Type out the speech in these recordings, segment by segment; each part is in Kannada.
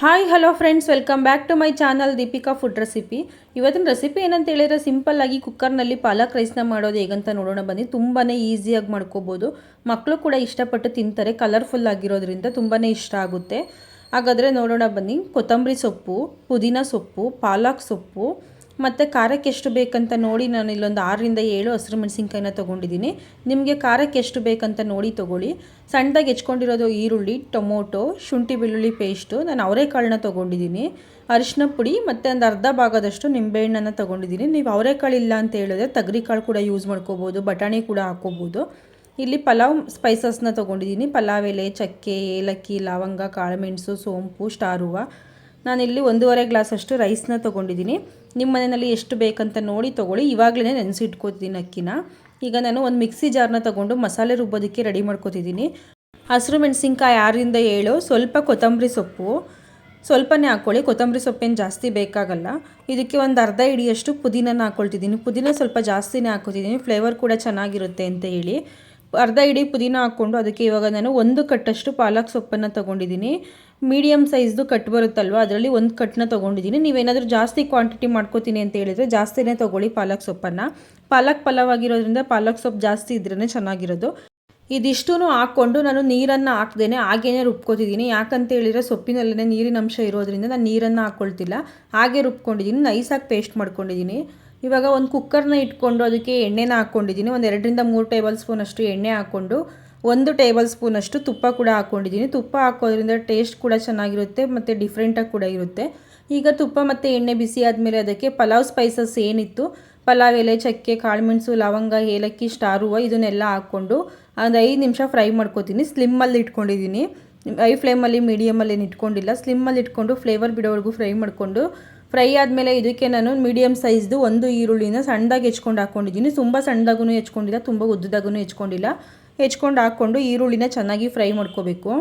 Hi hello friends welcome back to my channel Deepika food recipe ಇವತ್ತಿನ ರೆಸಿಪಿ ಏನಂತ ಹೇಳಿದ್ರೆ ಸಿಂಪಲ್ ಆಗಿ ಕುಕ್ಕರ್ನಲ್ಲಿ ಪಾಲಕ್ ರೈಸ್ನ ಮಾಡೋದು ಹೇಗಂತ ನೋಡೋಣ ಬನ್ನಿ. ತುಂಬಾ ಈಸಿಯಾಗಿ ಮಾಡ್ಕೋಬೋದು. ಮಕ್ಕಳು ಕೂಡ ಇಷ್ಟಪಟ್ಟು ತಿಂತಾರೆ ಕಲರ್ಫುಲ್ ಆಗಿರೋದ್ರಿಂದ ತುಂಬಾ ಇಷ್ಟ ಆಗುತ್ತೆ. ಹಾಗಾದರೆ ನೋಡೋಣ ಬನ್ನಿ. ಕೊತ್ತಂಬರಿ ಸೊಪ್ಪು, ಪುದೀನ ಸೊಪ್ಪು, ಪಾಲಕ್ ಸೊಪ್ಪು ಮತ್ತು ಖಾರಕ್ಕೆ ಎಷ್ಟು ಬೇಕಂತ ನೋಡಿ ನಾನು ಇಲ್ಲೊಂದು ಆರರಿಂದ ಏಳು ಹಸಿರು ಮೆಣಸಿನ್ಕಾಯಿನ ತೊಗೊಂಡಿದ್ದೀನಿ. ನಿಮಗೆ ಖಾರಕ್ಕೆ ಎಷ್ಟು ಬೇಕಂತ ನೋಡಿ ತೊಗೊಳ್ಳಿ. ಸಣ್ಣದಾಗಿ ಹೆಚ್ಕೊಂಡಿರೋದು ಈರುಳ್ಳಿ, ಟೊಮೊಟೊ, ಶುಂಠಿ ಬೆಳ್ಳುಳ್ಳಿ ಪೇಸ್ಟು ನಾನು ಅವರೆಕಾಳನ್ನ ತೊಗೊಂಡಿದ್ದೀನಿ. ಅರಿಶಿನ ಪುಡಿ ಮತ್ತು ಒಂದು ಅರ್ಧ ಭಾಗದಷ್ಟು ನಿಂಬೆಹಣ್ಣನ್ನು ತೊಗೊಂಡಿದ್ದೀನಿ. ನೀವು ಅವರೆಕಾಳು ಇಲ್ಲ ಅಂತ ಹೇಳಿದ್ರೆ ತಗರಿಕಾಳು ಕೂಡ ಯೂಸ್ ಮಾಡ್ಕೋಬೋದು, ಬಟಾಣಿ ಕೂಡ ಹಾಕ್ಕೋಬೋದು. ಇಲ್ಲಿ ಪಲಾವ್ ಸ್ಪೈಸಸ್ನ ತೊಗೊಂಡಿದ್ದೀನಿ. ಪಲಾವ್ ಎಲೆ, ಚಕ್ಕೆ, ಏಲಕ್ಕಿ, ಲವಂಗ ಕಾಳುಮೆಣಸು ಸೋಂಪು, ಸ್ಟಾರ್ ಹೂವು. ನಾನಿಲ್ಲಿ ಒಂದೂವರೆ ಗ್ಲಾಸಷ್ಟು ರೈಸ್ನ ತೊಗೊಂಡಿದ್ದೀನಿ. ನಿಮ್ಮ ಮನೆಯಲ್ಲಿ ಎಷ್ಟು ಬೇಕಂತ ನೋಡಿ ತೊಗೊಳ್ಳಿ. ಇವಾಗಲೇ ನೆನೆಸಿಟ್ಕೋತೀನಿ ಅಕ್ಕಿನ. ಈಗ ನಾನು ಒಂದು ಮಿಕ್ಸಿ ಜಾರ್ನ ತೊಗೊಂಡು ಮಸಾಲೆ ರುಬ್ಬೋದಕ್ಕೆ ರೆಡಿ ಮಾಡ್ಕೋತಿದ್ದೀನಿ. ಹಸಿರು ಮೆಣಸಿನ್ಕಾಯಿ ಆರರಿಂದ ಏಳು, ಸ್ವಲ್ಪ ಕೊತ್ತಂಬರಿ ಸೊಪ್ಪು. ಸ್ವಲ್ಪನೇ ಹಾಕ್ಕೊಳ್ಳಿ. ಕೊತ್ತಂಬರಿ ಸೊಪ್ಪೇನು ಜಾಸ್ತಿ ಬೇಕಾಗಲ್ಲ. ಇದಕ್ಕೆ ಒಂದು ಅರ್ಧ ಹಿಡಿಯಷ್ಟು ಪುದೀನನ ಹಾಕ್ಕೊಳ್ತಿದ್ದೀನಿ. ಪುದೀನ ಸ್ವಲ್ಪ ಜಾಸ್ತಿನೇ ಹಾಕ್ಕೊತಿದ್ದೀನಿ. ಫ್ಲೇವರ್ ಕೂಡ ಚೆನ್ನಾಗಿರುತ್ತೆ ಅಂತ ಹೇಳಿ. ಅರ್ಧ ಇಡಿ ಪುದೀನ ಹಾಕ್ಕೊಂಡು ಅದಕ್ಕೆ ಇವಾಗ ನಾನು ಒಂದು ಕಟ್ಟಷ್ಟು ಪಾಲಕ್ ಸೊಪ್ಪನ್ನು ತೊಗೊಂಡಿದ್ದೀನಿ. ಮೀಡಿಯಮ್ ಸೈಜ್ದು ಕಟ್ ಬರುತ್ತಲ್ವ? ಅದರಲ್ಲಿ ಒಂದು ಕಟ್ನ ತೊಗೊಂಡಿದ್ದೀನಿ. ನೀವೇನಾದರೂ ಜಾಸ್ತಿ ಕ್ವಾಂಟಿಟಿ ಮಾಡ್ಕೋತೀನಿ ಅಂತ ಹೇಳಿದರೆ ಜಾಸ್ತಿನೇ ತೊಗೊಳ್ಳಿ ಪಾಲಕ್ ಸೊಪ್ಪನ್ನು. ಪಾಲಕ್ ಪಲಾವ್ ಆಗಿರೋದ್ರಿಂದ ಪಾಲಕ್ ಸೊಪ್ಪು ಜಾಸ್ತಿ ಇದ್ರೇ ಚೆನ್ನಾಗಿರೋದು. ಇದಿಷ್ಟೂ ಹಾಕ್ಕೊಂಡು ನಾನು ನೀರನ್ನು ಹಾಕ್ದೇನೆ ಹಾಗೇನೆ ರುಬ್ಕೋತಿದ್ದೀನಿ. ಯಾಕಂತ ಹೇಳಿದರೆ ಸೊಪ್ಪಿನಲ್ಲೇ ನೀರಿನ ಅಂಶ ಇರೋದ್ರಿಂದ ನಾನು ನೀರನ್ನು ಹಾಕ್ಕೊಳ್ತಿಲ್ಲ ಹಾಗೆ ರುಬ್ಕೊಂಡಿದ್ದೀನಿ. ನೈಸಾಗಿ ಪೇಸ್ಟ್ ಮಾಡ್ಕೊಂಡಿದ್ದೀನಿ. ಇವಾಗ ಒಂದು ಕುಕ್ಕರ್ನ ಇಟ್ಕೊಂಡು ಅದಕ್ಕೆ ಎಣ್ಣೆನ ಹಾಕ್ಕೊಂಡಿದ್ದೀನಿ ಒಂದು ಎರಡರಿಂದ ಮೂರು ಟೇಬಲ್ ಸ್ಪೂನಷ್ಟು ಎಣ್ಣೆ ಹಾಕ್ಕೊಂಡು ಒಂದು ಟೇಬಲ್ ಸ್ಪೂನಷ್ಟು ತುಪ್ಪ ಕೂಡ ಹಾಕ್ಕೊಂಡಿದ್ದೀನಿ ತುಪ್ಪ ಹಾಕೋದ್ರಿಂದ ಟೇಸ್ಟ್ ಕೂಡ ಚೆನ್ನಾಗಿರುತ್ತೆ, ಮತ್ತು ಡಿಫ್ರೆಂಟಾಗಿ ಕೂಡ ಇರುತ್ತೆ. ಈಗ ತುಪ್ಪ ಮತ್ತು ಎಣ್ಣೆ ಬಿಸಿ ಆದಮೇಲೆ ಅದಕ್ಕೆ ಪಲಾವ್ ಸ್ಪೈಸಸ್ ಏನಿತ್ತು? ಪಲಾವ್, ಎಲೆ, ಚಕ್ಕೆ, ಕಾಳುಮೆಣಸು, ಲವಂಗ, ಏಲಕ್ಕಿ, ಸ್ಟಾರ್, ಹೂವು ಇದನ್ನೆಲ್ಲ ಹಾಕ್ಕೊಂಡು ಒಂದು ಐದು ನಿಮಿಷ ಫ್ರೈ ಮಾಡ್ಕೊತೀನಿ. ಸ್ಲಿಮ್ಮಲ್ಲಿ ಇಟ್ಕೊಂಡಿದ್ದೀನಿ. ಐ ಫ್ಲೇಮಲ್ಲಿ ಮೀಡಿಯಮಲ್ಲಿ ಏನು ಇಟ್ಕೊಂಡಿಲ್ಲ. ಸ್ಲಿಮ್ಮಲ್ಲಿ ಇಟ್ಕೊಂಡು ಫ್ಲೇವರ್ ಬಿಡೋವರೆಗೂ ಫ್ರೈ ಮಾಡಿಕೊಂಡು ಫ್ರೈ ಆದಮೇಲೆ ಇದಕ್ಕೆ ನಾನು ಮೀಡಿಯಮ್ ಸೈಜ್ದು ಒಂದು ಈರುಳ್ಳಿನ ಸಣ್ಣದಾಗಿ ಹೆಚ್ಕೊಂಡು ಹಾಕ್ಕೊಂಡಿದ್ದೀನಿ ತುಂಬ ಸಣ್ಣದಾಗೂ ಹೆಚ್ಕೊಂಡಿಲ್ಲ, ತುಂಬ ಉದ್ದದಾಗೂ ಹೆಚ್ಕೊಂಡಿಲ್ಲ. ಹೆಚ್ಕೊಂಡು ಹಾಕ್ಕೊಂಡು ಈರುಳ್ಳಿನ ಚೆನ್ನಾಗಿ ಫ್ರೈ ಮಾಡ್ಕೋಬೇಕು.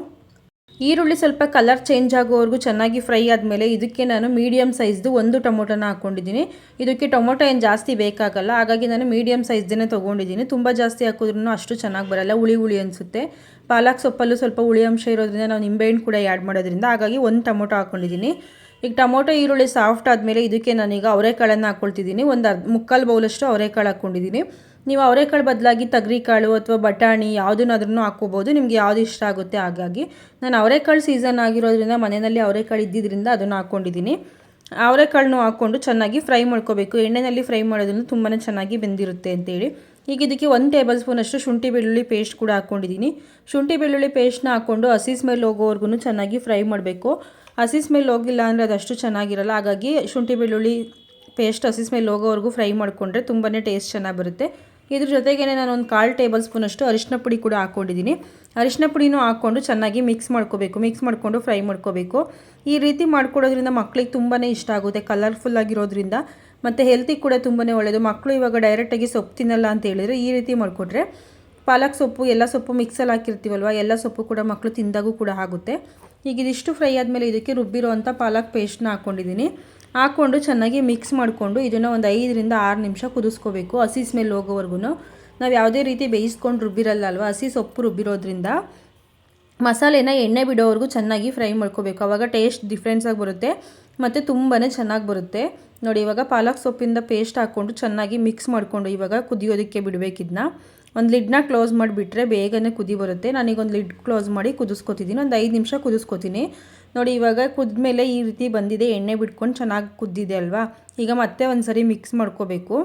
ಈರುಳ್ಳಿ ಸ್ವಲ್ಪ ಕಲರ್ ಚೇಂಜ್ ಆಗೋವರೆಗೂ ಚೆನ್ನಾಗಿ ಫ್ರೈ ಆದಮೇಲೆ ಇದಕ್ಕೆ ನಾನು ಮೀಡಿಯಮ್ ಸೈಜ್ದು ಒಂದು ಟೊಮೊಟೊನ ಹಾಕ್ಕೊಂಡಿದ್ದೀನಿ ಇದಕ್ಕೆ ಟೊಮೊಟೊ ಏನು ಜಾಸ್ತಿ ಬೇಕಾಗಲ್ಲ, ಹಾಗಾಗಿ ನಾನು ಮೀಡಿಯಮ್ ಸೈಜ್ದೇ ತೊಗೊಂಡಿದ್ದೀನಿ. ತುಂಬ ಜಾಸ್ತಿ ಹಾಕಿದ್ರೂ ಅಷ್ಟು ಚೆನ್ನಾಗಿ ಬರಲ್ಲ, ಹುಳಿ ಹುಳಿ ಅನಿಸುತ್ತೆ. ಪಾಲಕ್ ಸೊಪ್ಪಲ್ಲೂ ಸ್ವಲ್ಪ ಹುಳಿ ಅಂಶ ಇರೋದ್ರಿಂದ ನಾವು ನಿಂಬೆಹಣ್ಣು ಕೂಡ ಆ್ಯಡ್ ಮಾಡೋದ್ರಿಂದ ಹಾಗಾಗಿ ಒಂದು ಟೊಮೊಟೊ ಹಾಕ್ಕೊಂಡಿದ್ದೀನಿ ಈಗ ಟೊಮೊಟೊ, ಈರುಳ್ಳಿ ಸಾಫ್ಟ್ ಆದಮೇಲೆ ಇದಕ್ಕೆ ನಾನೀಗ ಅವರೆಕಾಳನ್ನು ಹಾಕ್ಕೊಳ್ತಿದ್ದೀನಿ ಒಂದು ಅರ್ಧ, ಮುಕ್ಕಾಲು ಬೌಲಷ್ಟು ಅವರೆಕಾಳು ಹಾಕ್ಕೊಂಡಿದ್ದೀನಿ. ನೀವು ಅವರೆಕಾಳು ಬದಲಾಗಿ ತಗ್ರಿಕಾಳು ಅಥವಾ ಬಟಾಣಿ ಯಾವುದನ್ನಾದ್ರೂ ಹಾಕ್ಕೋಬೋದು. ನಿಮಗೆ ಯಾವುದು ಇಷ್ಟ ಆಗುತ್ತೆ ಹಾಗಾಗಿ. ನಾನು ಅವರೆಕಾಳು ಸೀಸನ್ ಆಗಿರೋದ್ರಿಂದ ಮನೆಯಲ್ಲಿ ಅವರೆಕಾಳು ಇದ್ದಿದ್ದರಿಂದ ಅದನ್ನು ಹಾಕ್ಕೊಂಡಿದ್ದೀನಿ. ಅವರೆಕಾಳನ್ನು ಹಾಕ್ಕೊಂಡು ಚೆನ್ನಾಗಿ ಫ್ರೈ ಮಾಡ್ಕೋಬೇಕು. ಎಣ್ಣೆಯಲ್ಲಿ ಫ್ರೈ ಮಾಡೋದ್ರಿಂದ ತುಂಬಾ ಚೆನ್ನಾಗಿ ಬೆಂದಿರುತ್ತೆ ಅಂತೇಳಿ. ಈಗ ಇದಕ್ಕೆ ಒಂದು ಟೇಬಲ್ ಸ್ಪೂನಷ್ಟು ಶುಂಠಿ, ಬೆಳ್ಳುಳ್ಳಿ ಪೇಸ್ಟ್ ಕೂಡ ಹಾಕ್ಕೊಂಡಿದ್ದೀನಿ. ಶುಂಠಿ, ಬೆಳ್ಳುಳ್ಳಿ ಪೇಸ್ಟ್ನ ಹಾಕ್ಕೊಂಡು ಹಸಿ ಸ್ಮೆಲ್ ಹೋಗೋವರೆಗೂ ಚೆನ್ನಾಗಿ ಫ್ರೈ ಮಾಡಬೇಕು. ಹಸಿ ಸ್ಮೆಲ್ ಹೋಗಿಲ್ಲ ಅಂದರೆ ಅದಷ್ಟು ಚೆನ್ನಾಗಿರಲ್ಲ. ಹಾಗಾಗಿ ಶುಂಠಿ ಬೆಳ್ಳುಳ್ಳಿ ಪೇಸ್ಟ್ ಹಸಿ ಸ್ಮೆಲ್ ಹೋಗೋವರೆಗೂ ಫ್ರೈ ಮಾಡಿಕೊಂಡ್ರೆ ತುಂಬಾ ಟೇಸ್ಟ್ ಚೆನ್ನಾಗಿ ಬರುತ್ತೆ. ಇದ್ರ ಜೊತೆಗೇ ನಾನು ಒಂದು ಕಾಲು ಟೇಬಲ್ ಸ್ಪೂನಷ್ಟು ಅರಿಶಿನ ಪುಡಿ ಕೂಡ ಹಾಕ್ಕೊಂಡಿದ್ದೀನಿ ಅರಿಶಿನ ಪುಡಿನೂ ಹಾಕ್ಕೊಂಡು ಚೆನ್ನಾಗಿ ಮಿಕ್ಸ್ ಮಾಡ್ಕೋಬೇಕು. ಮಿಕ್ಸ್ ಮಾಡಿಕೊಂಡು ಫ್ರೈ ಮಾಡ್ಕೋಬೇಕು. ಈ ರೀತಿ ಮಾಡ್ಕೊಡೋದ್ರಿಂದ ಮಕ್ಳಿಗೆ ತುಂಬಾ ಇಷ್ಟ ಆಗುತ್ತೆ. ಕಲರ್ಫುಲ್ ಆಗಿರೋದ್ರಿಂದ. ಮತ್ತು ಹೆಲ್ತಿಗೆ ಕೂಡ ತುಂಬಾ ಒಳ್ಳೆಯದು ಮಕ್ಕಳು ಇವಾಗ ಡೈರೆಕ್ಟಾಗಿ ಸೊಪ್ಪು ತಿನ್ನಲ್ಲ ಅಂತ ಹೇಳಿದರೆ ಈ ರೀತಿ ಮಾಡಿಕೊಟ್ರೆ ಪಾಲಕ್ ಸೊಪ್ಪು, ಎಲ್ಲ ಸೊಪ್ಪು ಮಿಕ್ಸಲ್ಲಿ ಹಾಕಿರ್ತೀವಲ್ವ, ಎಲ್ಲ ಸೊಪ್ಪು ಕೂಡ ಮಕ್ಕಳು ತಿಂದಾಗೂ ಕೂಡ ಆಗುತ್ತೆ. ಈಗ ಇದಿಷ್ಟು ಫ್ರೈ ಆದಮೇಲೆ ಇದಕ್ಕೆ ರುಬ್ಬಿರೋ ಅಂಥ ಪಾಲಕ್ ಪೇಸ್ಟ್ನ ಹಾಕ್ಕೊಂಡಿದ್ದೀನಿ ಹಾಕ್ಕೊಂಡು ಚೆನ್ನಾಗಿ ಮಿಕ್ಸ್ ಮಾಡಿಕೊಂಡು ಇದನ್ನು ಒಂದು ಐದರಿಂದ ಆರು ನಿಮಿಷ ಕುದಿಸ್ಕೋಬೇಕು. ಹಸಿ ಸ್ಮೆಲ್ ಹೋಗೋವರೆಗೂ ನಾವು ಯಾವುದೇ ರೀತಿ ಬೇಯಿಸ್ಕೊಂಡು ರುಬ್ಬಿರಲ್ಲ ಅಲ್ವಾ ಹಸಿ ಸೊಪ್ಪು ರುಬ್ಬಿರೋದ್ರಿಂದ ಮಸಾಲೆನ ಎಣ್ಣೆ ಬಿಡೋವರೆಗೂ ಚೆನ್ನಾಗಿ ಫ್ರೈ ಮಾಡ್ಕೋಬೇಕು. ಆವಾಗ ಟೇಸ್ಟ್ ಡಿಫ್ರೆನ್ಸಾಗಿ ಬರುತ್ತೆ, ಮತ್ತು ತುಂಬಾ ಚೆನ್ನಾಗಿ ಬರುತ್ತೆ. ನೋಡಿ, ಇವಾಗ ಪಾಲಕ್ ಸೊಪ್ಪಿಂದ ಪೇಸ್ಟ್ ಹಾಕ್ಕೊಂಡು ಚೆನ್ನಾಗಿ ಮಿಕ್ಸ್ ಮಾಡಿಕೊಂಡು ಇವಾಗ ಕುದಿಯೋದಕ್ಕೆ ಬಿಡಬೇಕಿದ್ನ ಒಂದು ಲಿಡ್ನ ಕ್ಲೋಸ್ ಮಾಡಿಬಿಟ್ರೆ ಬೇಗನೆ ಕುದಿ ಬರುತ್ತೆ. ನಾನೀಗ ಒಂದು ಲಿಡ್ ಕ್ಲೋಸ್ ಮಾಡಿ ಕುದಿಸ್ಕೊತಿದ್ದೀನಿ ಒಂದು ಐದು ನಿಮಿಷ ಕುದಿಸ್ಕೊತೀನಿ. ನೋಡಿ, ಇವಾಗ ಕುದ್ಮೇಲೆ ಈ ರೀತಿ ಬಂದಿದೆ. ಎಣ್ಣೆ ಬಿಟ್ಕೊಂಡು ಚೆನ್ನಾಗಿ ಕುದ್ದಿದೆ ಅಲ್ವಾ? ಈಗ ಮತ್ತೆ ಒಂದು ಸರಿ ಮಿಕ್ಸ್ ಮಾಡ್ಕೋಬೇಕು.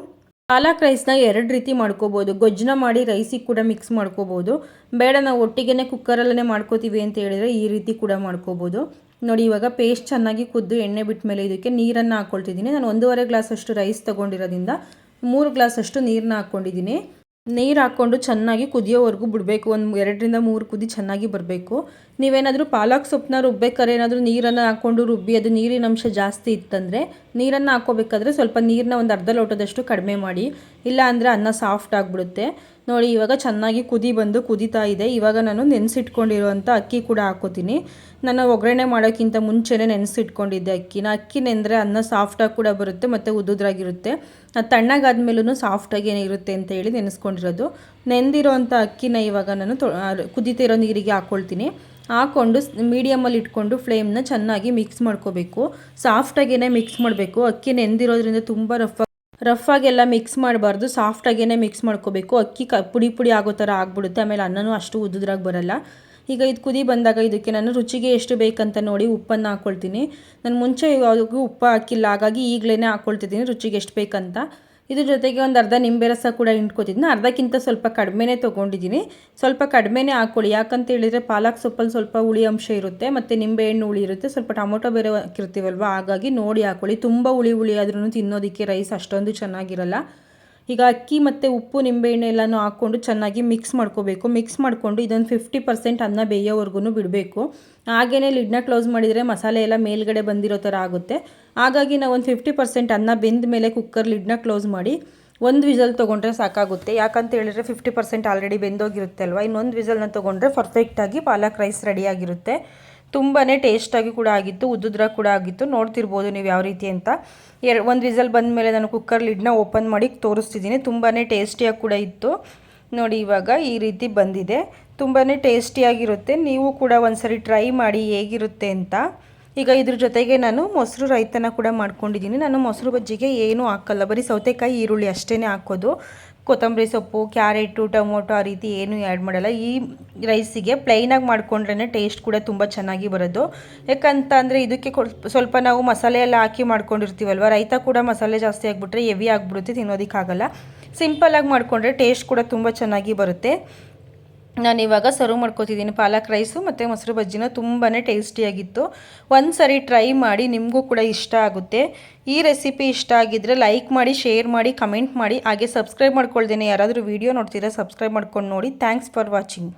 ಪಾಲಕ್ ರೈಸ್ನ ಎರಡು ರೀತಿ ಮಾಡ್ಕೋಬೋದು. ಗೊಜ್ಜನ ಮಾಡಿ ರೈಸಿಗೆ ಕೂಡ ಮಿಕ್ಸ್ ಮಾಡ್ಕೋಬೋದು. ಬೇಡ, ನಾವು ಒಟ್ಟಿಗೆ ಕುಕ್ಕರಲ್ಲೇ ಮಾಡ್ಕೋತೀವಿ ಅಂತ ಹೇಳಿದರೆ ಈ ರೀತಿ ಕೂಡ ಮಾಡ್ಕೋಬೋದು. ನೋಡಿ, ಇವಾಗ ಪೇಸ್ಟ್ ಚೆನ್ನಾಗಿ ಕುದ್ದು ಎಣ್ಣೆ ಬಿಟ್ಟ ಮೇಲೆ ಇದಕ್ಕೆ ನೀರನ್ನು ಹಾಕ್ಕೊಳ್ತಿದ್ದೀನಿ ನಾನು ಒಂದೂವರೆ ಗ್ಲಾಸ್ ಅಷ್ಟು ರೈಸ್ ತೊಗೊಂಡಿರೋದ್ರಿಂದ ಮೂರು ಗ್ಲಾಸ್ ಅಷ್ಟು ನೀರನ್ನ ಹಾಕ್ಕೊಂಡಿದ್ದೀನಿ ನೀರು ಹಾಕ್ಕೊಂಡು ಚೆನ್ನಾಗಿ ಕುದಿಯೋವರೆಗೂ ಬಿಡಬೇಕು. ಒಂದು ಎರಡರಿಂದ ಮೂರು ಕುದಿ ಚೆನ್ನಾಗಿ ಬರಬೇಕು. ನೀವೇನಾದರೂ ಪಾಲಕ್ ಸೊಪ್ಪನ್ನ ರುಬ್ಬೇಕಾದ್ರೆ ಏನಾದರೂ ನೀರನ್ನು ಹಾಕ್ಕೊಂಡು ರುಬ್ಬಿ, ಅದು ನೀರಿನ ಅಂಶ ಜಾಸ್ತಿ ಇತ್ತಂದರೆ ನೀರನ್ನು ಹಾಕ್ಕೋಬೇಕಾದ್ರೆ ಸ್ವಲ್ಪ ನೀರನ್ನ ಒಂದು ಅರ್ಧ ಲೋಟದಷ್ಟು ಕಡಿಮೆ ಮಾಡಿ. ಇಲ್ಲ ಅಂದರೆ ಅನ್ನ ಸಾಫ್ಟ್ ಆಗಿಬಿಡುತ್ತೆ. ನೋಡಿ, ಇವಾಗ ಚೆನ್ನಾಗಿ ಕುದಿ ಬಂದು ಕುದೀತಾ ಇದೆ. ಇವಾಗ ನಾನು ನೆನೆಸಿಟ್ಕೊಂಡಿರುವಂಥ ಅಕ್ಕಿ ಕೂಡ ಹಾಕೋತೀನಿ. ನಾನು ಒಗ್ಗರಣೆ ಮಾಡೋಕ್ಕಿಂತ ಮುಂಚೆನೇ ನೆನೆಸಿಟ್ಕೊಂಡಿದ್ದೆ ಅಕ್ಕಿನ. ಅಕ್ಕಿ ನೆಂದರೆ ಅನ್ನ ಸಾಫ್ಟಾಗಿ ಕೂಡ ಬರುತ್ತೆ, ಮತ್ತು ಉದ್ದುದ್ರಾಗಿರುತ್ತೆ ಅದು ತಣ್ಣಗಾದ್ಮೇಲೂ ಸಾಫ್ಟಾಗಿ ಏನಿರುತ್ತೆ ಅಂತ ಹೇಳಿ ನೆನೆಸ್ಕೊಂಡಿರೋದು. ನೆಂದಿರೋ ಅಂಥ ಅಕ್ಕಿನ ಇವಾಗ ನಾನು ತೊ ಕುದೀತಿರೋ ನೀರಿಗೆ ಹಾಕ್ಕೊಳ್ತೀನಿ ಹಾಕ್ಕೊಂಡು ಮೀಡಿಯಮಲ್ಲಿ ಇಟ್ಕೊಂಡು ಫ್ಲೇಮ್ನ ಚೆನ್ನಾಗಿ ಮಿಕ್ಸ್ ಮಾಡ್ಕೋಬೇಕು. ಸಾಫ್ಟಾಗೇ ಮಿಕ್ಸ್ ಮಾಡಬೇಕು. ಅಕ್ಕಿ ನೆಂದಿರೋದ್ರಿಂದ ತುಂಬ ರಫ್ ರಫ್ ಆಗೆಲ್ಲ ಮಿಕ್ಸ್ ಮಾಡಬಾರ್ದು ಸಾಫ್ಟಾಗೇ ಮಿಕ್ಸ್ ಮಾಡ್ಕೋಬೇಕು. ಅಕ್ಕಿ ಕ, ಪುಡಿ ಪುಡಿ ಆಗೋ ಥರ ಆಗ್ಬಿಡುತ್ತೆ. ಆಮೇಲೆ ಅನ್ನನೂ ಅಷ್ಟು ಉದ್ದುದ್ರಾಗ ಬರಲ್ಲ. ಈಗ ಇದು ಕುದಿ ಬಂದಾಗ ಇದಕ್ಕೆ ನಾನು ರುಚಿಗೆ ಎಷ್ಟು ಬೇಕಂತ ನೋಡಿ ಉಪ್ಪನ್ನು ಹಾಕ್ಕೊಳ್ತೀನಿ ನಾನು ಮುಂಚೆ ಯಾವುದಕ್ಕೂ ಉಪ್ಪು ಹಾಕಿಲ್ಲ. ಹಾಗಾಗಿ ಈಗಲೇ ಹಾಕ್ಕೊಳ್ತಿದ್ದೀನಿ ರುಚಿಗೆ ಎಷ್ಟು ಬೇಕಂತ. ಇದ್ರ ಜೊತೆಗೆ ಒಂದು ಅರ್ಧ ನಿಂಬೆ ರಸ ಕೂಡ ಹಿಂಡ್ಕೊತಿದ್ದೀನಿ ಅರ್ಧಕ್ಕಿಂತ ಸ್ವಲ್ಪ ಕಡಿಮೆನೇ ತೊಗೊಂಡಿದ್ದೀನಿ ಸ್ವಲ್ಪ ಕಡಿಮೆನೇ ಹಾಕ್ಕೊಳ್ಳಿ ಯಾಕಂತ ಹೇಳಿದರೆ ಪಾಲಕ್ ಸೊಪ್ಪಲ್ಲಿ ಸ್ವಲ್ಪ ಹುಳಿ ಅಂಶ ಇರುತ್ತೆ, ಮತ್ತು ನಿಂಬೆ ಹಣ್ಣು ಹುಳಿ ಇರುತ್ತೆ. ಸ್ವಲ್ಪ ಟೊಮೊಟೊ ಬೇರೆ ಹಾಕಿರ್ತೀವಲ್ವ? ಹಾಗಾಗಿ ನೋಡಿ ಹಾಕ್ಕೊಳ್ಳಿ ತುಂಬ ಹುಳಿ ಹುಳಿ ಆದ್ರೂ ತಿನ್ನೋದಕ್ಕೆ ರೈಸ್ ಅಷ್ಟೊಂದು ಚೆನ್ನಾಗಿರಲ್ಲ. ಈಗ ಅಕ್ಕಿ ಮತ್ತು ಉಪ್ಪು ನಿಂಬೆಹಣ್ಣು ಎಲ್ಲನೂ ಹಾಕ್ಕೊಂಡು ಚೆನ್ನಾಗಿ ಮಿಕ್ಸ್ ಮಾಡ್ಕೋಬೇಕು. ಮಿಕ್ಸ್ ಮಾಡಿಕೊಂಡು ಇದೊಂದು ಫಿಫ್ಟಿ ಪರ್ಸೆಂಟ್ ಅನ್ನ ಬೇಯೋವರೆಗೂ ಬಿಡಬೇಕು. ಹಾಗೆಯೇ ಲಿಡ್ನ ಕ್ಲೋಸ್ ಮಾಡಿದರೆ ಮಸಾಲೆ ಎಲ್ಲ ಮೇಲ್ಗಡೆ ಬಂದಿರೋ ಥರ ಆಗುತ್ತೆ. ಹಾಗಾಗಿ ನಾವು ಒಂದು ಫಿಫ್ಟಿ ಪರ್ಸೆಂಟ್ ಅನ್ನ ಬೆಂದ ಮೇಲೆ ಕುಕ್ಕರ್ ಲಿಡ್ನ ಕ್ಲೋಸ್ ಮಾಡಿ ಒಂದು ವಿಸಲ್ ತೊಗೊಂಡ್ರೆ ಸಾಕಾಗುತ್ತೆ. ಯಾಕಂತ ಹೇಳಿದ್ರೆ ಫಿಫ್ಟಿ ಪರ್ಸೆಂಟ್ ಆಲ್ರೆಡಿ ಬೆಂದೋಗಿರುತ್ತೆ ಅಲ್ವಾ? ಇನ್ನೊಂದು ವಿಸಲ್ನ ತೊಗೊಂಡ್ರೆ ಪರ್ಫೆಕ್ಟಾಗಿ ಪಾಲಕ್ ರೈಸ್ ರೆಡಿಯಾಗಿರುತ್ತೆ ತುಂಬಾ ಟೇಸ್ಟಾಗಿ ಕೂಡ ಆಗಿತ್ತು ಉದ್ದುದ್ರ ಕೂಡ ಆಗಿತ್ತು. ನೋಡ್ತಿರ್ಬೋದು ನೀವು ಯಾವ ರೀತಿ ಅಂತ. ಎರ್, ಒಂದು ವಿಸಲ್ ಬಂದ ಮೇಲೆ ನಾನು ಕುಕ್ಕರ್ ಲಿಡ್ನ ಓಪನ್ ಮಾಡಿ ತೋರಿಸ್ತಿದ್ದೀನಿ. ತುಂಬಾ ಟೇಸ್ಟಿಯಾಗಿ ಕೂಡ ಇತ್ತು. ನೋಡಿ ಇವಾಗ ಈ ರೀತಿ ಬಂದಿದೆ. ತುಂಬಾ ಟೇಸ್ಟಿಯಾಗಿರುತ್ತೆ ನೀವು ಕೂಡ ಒಂದ್ಸರಿ ಟ್ರೈ ಮಾಡಿ ಹೇಗಿರುತ್ತೆ ಅಂತ. ಈಗ ಇದ್ರ ಜೊತೆಗೆ ನಾನು ಮೊಸರು ರೈತನ ಕೂಡ ಮಾಡ್ಕೊಂಡಿದ್ದೀನಿ. ನಾನು ಮೊಸರು ಬಜ್ಜಿಗೆ ಏನೂ ಹಾಕಲ್ಲ. ಬರೀ ಸೌತೆಕಾಯಿ, ಈರುಳ್ಳಿ ಅಷ್ಟೇ ಹಾಕೋದು. ಕೊತ್ತಂಬರಿ ಸೊಪ್ಪು, ಕ್ಯಾರೆಟು, ಟೊಮೊಟೊ ಆ ರೀತಿ ಏನೂ ಆ್ಯಡ್ ಮಾಡಲ್ಲ. ಈ ರೈಸಿಗೆ ಪ್ಲೈನಾಗಿ ಮಾಡ್ಕೊಂಡ್ರೇ ಟೇಸ್ಟ್ ಕೂಡ ತುಂಬ ಚೆನ್ನಾಗಿ ಬರೋದು. ಯಾಕಂತ ಅಂದರೆ ಇದಕ್ಕೆ ಸ್ವಲ್ಪ ನಾವು ಮಸಾಲೆ ಎಲ್ಲ ಹಾಕಿ ಮಾಡ್ಕೊಂಡಿರ್ತೀವಲ್ವ? ರೈತ ಕೂಡ ಮಸಾಲೆ ಜಾಸ್ತಿ ಆಗಿಬಿಟ್ರೆ ಹೆವಿ ಆಗಿಬಿಡುತ್ತೆ, ತಿನ್ನೋದಕ್ಕಾಗಲ್ಲ. ಸಿಂಪಲ್ಲಾಗಿ ಮಾಡಿಕೊಂಡ್ರೆ ಟೇಸ್ಟ್ ಕೂಡ ತುಂಬ ಚೆನ್ನಾಗಿ ಬರುತ್ತೆ. ನಾನು ಇವಾಗ ಸರ್ವ್ ಮಾಡ್ಕೋತಿದ್ದೀನಿ ಪಾಲಕ್ ರೈಸು ಮತ್ತು ಮೊಸರು ಬಜ್ಜಿನ ತುಂಬಾ ಟೇಸ್ಟಿಯಾಗಿತ್ತು ಒಂದು ಸರಿ ಟ್ರೈ ಮಾಡಿ ನಿಮಗೂ ಕೂಡ ಇಷ್ಟ ಆಗುತ್ತೆ. ಈ ರೆಸಿಪಿ ಇಷ್ಟ ಆಗಿದ್ದರೆ ಲೈಕ್ ಮಾಡಿ ಶೇರ್ ಮಾಡಿ ಕಮೆಂಟ್ ಮಾಡಿ, ಹಾಗೆ ಸಬ್ಸ್ಕ್ರೈಬ್ ಮಾಡ್ಕೊಳ್ದೇನೆ. ಯಾರಾದರೂ ವೀಡಿಯೋ ನೋಡ್ತೀರಾ ಸಬ್ಸ್ಕ್ರೈಬ್ ಮಾಡ್ಕೊಂಡು ನೋಡಿ. Thanks for watching